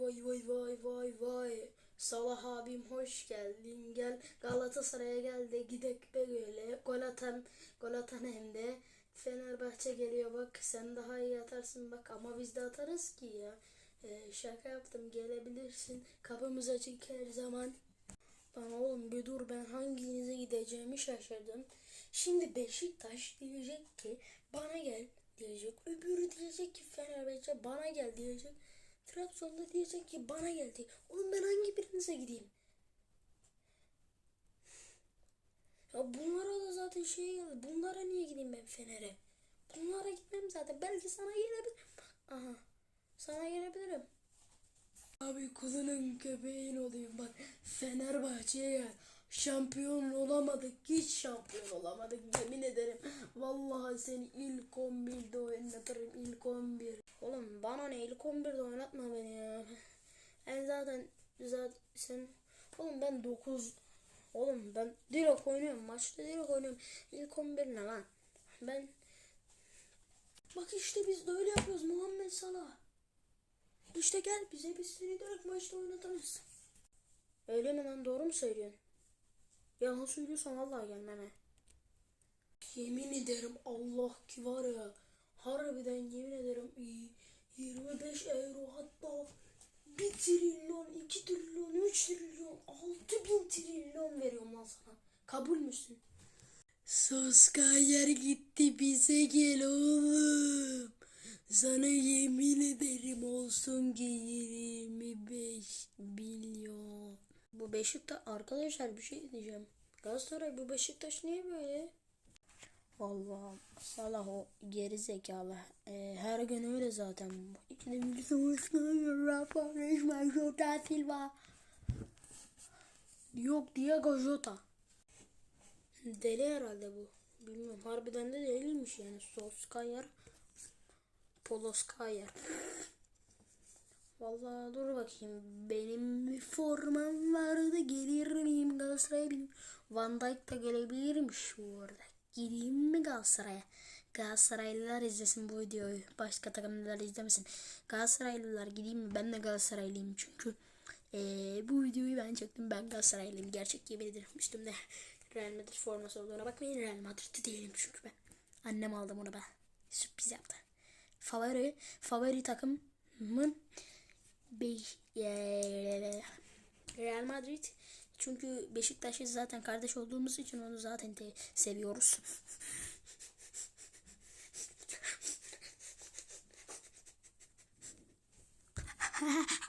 vay vay vay vay vay vay. Salah abim hoş geldin gel Galatasaray'a gel de gidek be böyle gol atan gol atan hem de Fenerbahçe geliyor bak sen daha iyi atarsın bak ama biz de atarız ki ya. Ee, şaka yaptım gelebilirsin kapımız açık her zaman. Lan oğlum bir dur ben hanginize gideceğimi şaşırdım. Şimdi Beşiktaş diyecek ki bana gel diyecek. Öbürü diyecek ki Fenerbahçe bana gel diyecek. Trabzon'da diyecek ki bana gel diye. Oğlum ben hangi birinize gideyim? Ya bunlara da zaten şey geldi. Bunlara niye gideyim ben Fener'e? Bunlara gitmem zaten. Belki sana gelebilirim. Aha. Sana gelebilirim. Abi kulunun köpeğin olayım bak. Fenerbahçe'ye gel. Şampiyon olamadık. Hiç şampiyon olamadık. Yemin ederim. Vallahi seni ilk 11'de oynatırım. ilk 11. Bana ne ilk 11'de oynatma beni ya. Ben zaten zaten sen oğlum ben 9 oğlum ben direkt oynuyorum. Maçta direkt oynuyorum. İlk 11 ne lan? Ben Bak işte biz de öyle yapıyoruz Muhammed Salah. İşte gel bize biz seni direkt maçta oynatırız. Öyle mi lan doğru mu söylüyorsun? Yalan söylüyorsan vallahi gelmem he. Yemin ederim Allah ki var ya harbiden yemin ederim iyi. 25 euro hatta 1 trilyon, 2 trilyon, 3 trilyon, 6 bin trilyon veriyorum lan sana. Kabul müsün? Soskayer gitti bize gel oğlum. Sana yemin ederim olsun ki 25 milyon. Bu Beşiktaş arkadaşlar bir şey diyeceğim. Galatasaray bu Beşiktaş niye böyle? Vallahi Salah o geri zekalı. Ee, her gün öyle zaten. Jota, Silva. Yok Diego Jota. Deli herhalde bu. Bilmiyorum. Harbiden de deliymiş yani. Solskjaer. Poloskjaer. Vallahi dur bakayım. Benim bir formam vardı. Gelir miyim Galatasaray'a bilmiyorum. Van Dijk da gelebilirmiş bu arada. Gideyim mi Galatasaray'a? Galatasaraylılar izlesin bu videoyu. Başka takımlar izlemesin. Galatasaraylılar gideyim mi? Ben de Galatasaraylıyım çünkü. Ee, bu videoyu ben çektim. Ben Galatasaraylıyım. Gerçek yemin ederim. Üstümde Real Madrid forması olduğuna bakmayın. Real Madrid'de değilim çünkü ben. Annem aldı bunu ben. Sürpriz yaptı. Favori, favori takımım Be eee, Real Madrid. Çünkü Beşiktaş'ı zaten kardeş olduğumuz için onu zaten seviyoruz.